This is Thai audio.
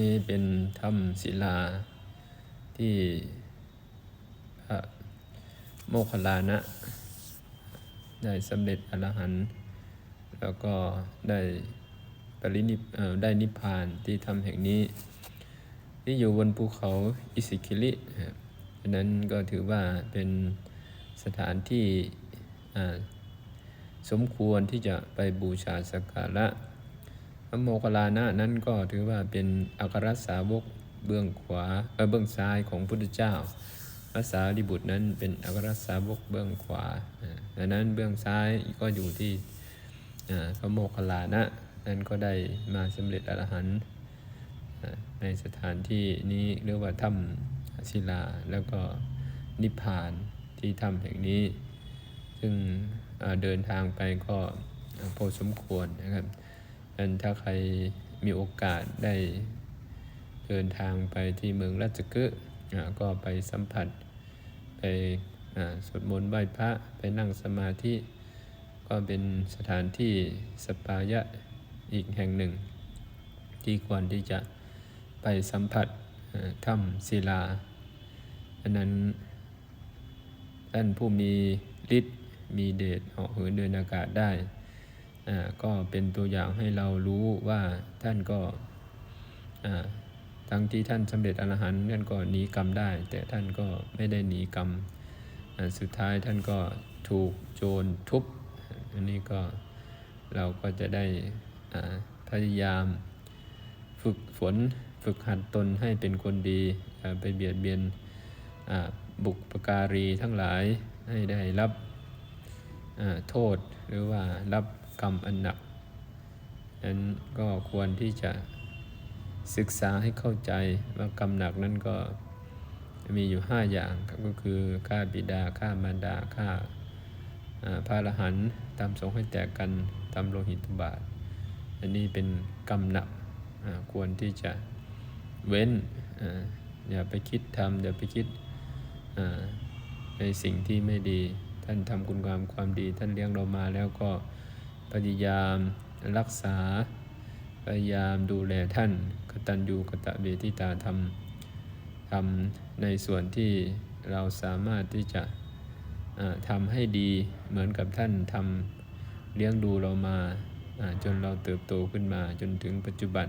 นี่เป็นถ้ำศิลาที่พระโมคคัลลานะ ได้สำเร็จอรหันต์แล้วก็ได้ปรินิได้นิพพานที่ถ้ำแห่งนี้ ที่อยู่บนภูเขาอิสิคิลินะครับฉะนั้นก็ถือว่าเป็นสถานที่สมควรที่จะไปบูชาสักการะ ระโมคคัลลานะนั้นก็ถือว่าเป็นอัครสาวกเบื้องขวาเออเบื้องซ้ายของพุทธเจ้าพระสารีบุตรนั้นเป็นอัครสาวกเบื้องขวาอ่าดังนั้นเบื้องซ้ายก็อยู่ที่อ่าพระโมคคัลลานะนั้นก็ได้มาสำเร็จอรหันต์ในสถานที่นี้เรียกว่าถ้ำศิลาแล้วก็นิพพานที่ถ้ำแห่งนี้ ซึ่งเดินทางไปก็พอสมควรนะครับ อันถ้าใครมีโอกาสได้เดินทางไปที่เมืองราชกฤห์อ่าก็ไปสัมผัส ไปสวดมนต์ไหว้พระไปนั่งสมาธิ ก็เป็นสถานที่สปายะอีกแห่งหนึ่ง ที่ควรที่จะไปสัมผัสถ้ำศิลา อันนั้นท่านผู้มีฤทธิ์มีเดชเหาะเหินเดินอากาศได้ ก็เป็นตัวอย่างให้เรารู้ว่าท่านก็อ่าทั้งที่ท่านสำเร็จอรหันต์ท่านก็หนีกรรมได้ แต่ท่านก็ไม่ได้หนีกรรมอ่าสุดท้ายท่านก็ถูกโจรทุบอันนี้ก็เราก็จะได้พยายามฝึกฝนฝึกหัดตนให้เป็นคนดีไปเบียดเบียนบุปการีทั้งหลายให้ได้รับ โทษหรือว่ารับกรรมอันหนัก นั้นก็ควรที่จะศึกษาให้เข้าใจว่ากรรมหนักนั้นก็มีอยู่ 5 อย่างก็คือฆ่าบิดาฆ่ามารดาฆ่าอ่าพระอรหันต์ทำสงฆ์ให้แตกกันทำโลหิตบาท อันนี้เป็นกรรมหนักควรที่จะเว้นออย่าไปคิดทำอย่าไปคิดในสิ่งที่ไม่ดี ท่านทำคุณงามความดี ท่านเลี้ยงเรามาแล้วก็พยายามรักษา พยายามดูแลท่านกตัญญูกตเวทิตาทำทำในส่วนที่เราสามารถที่จะอ่าทำให้ดีเหมือนกับท่านทำเลี้ยงดูเรามาจนเราเติบโตขึ้นมาจนถึงปัจจุบัน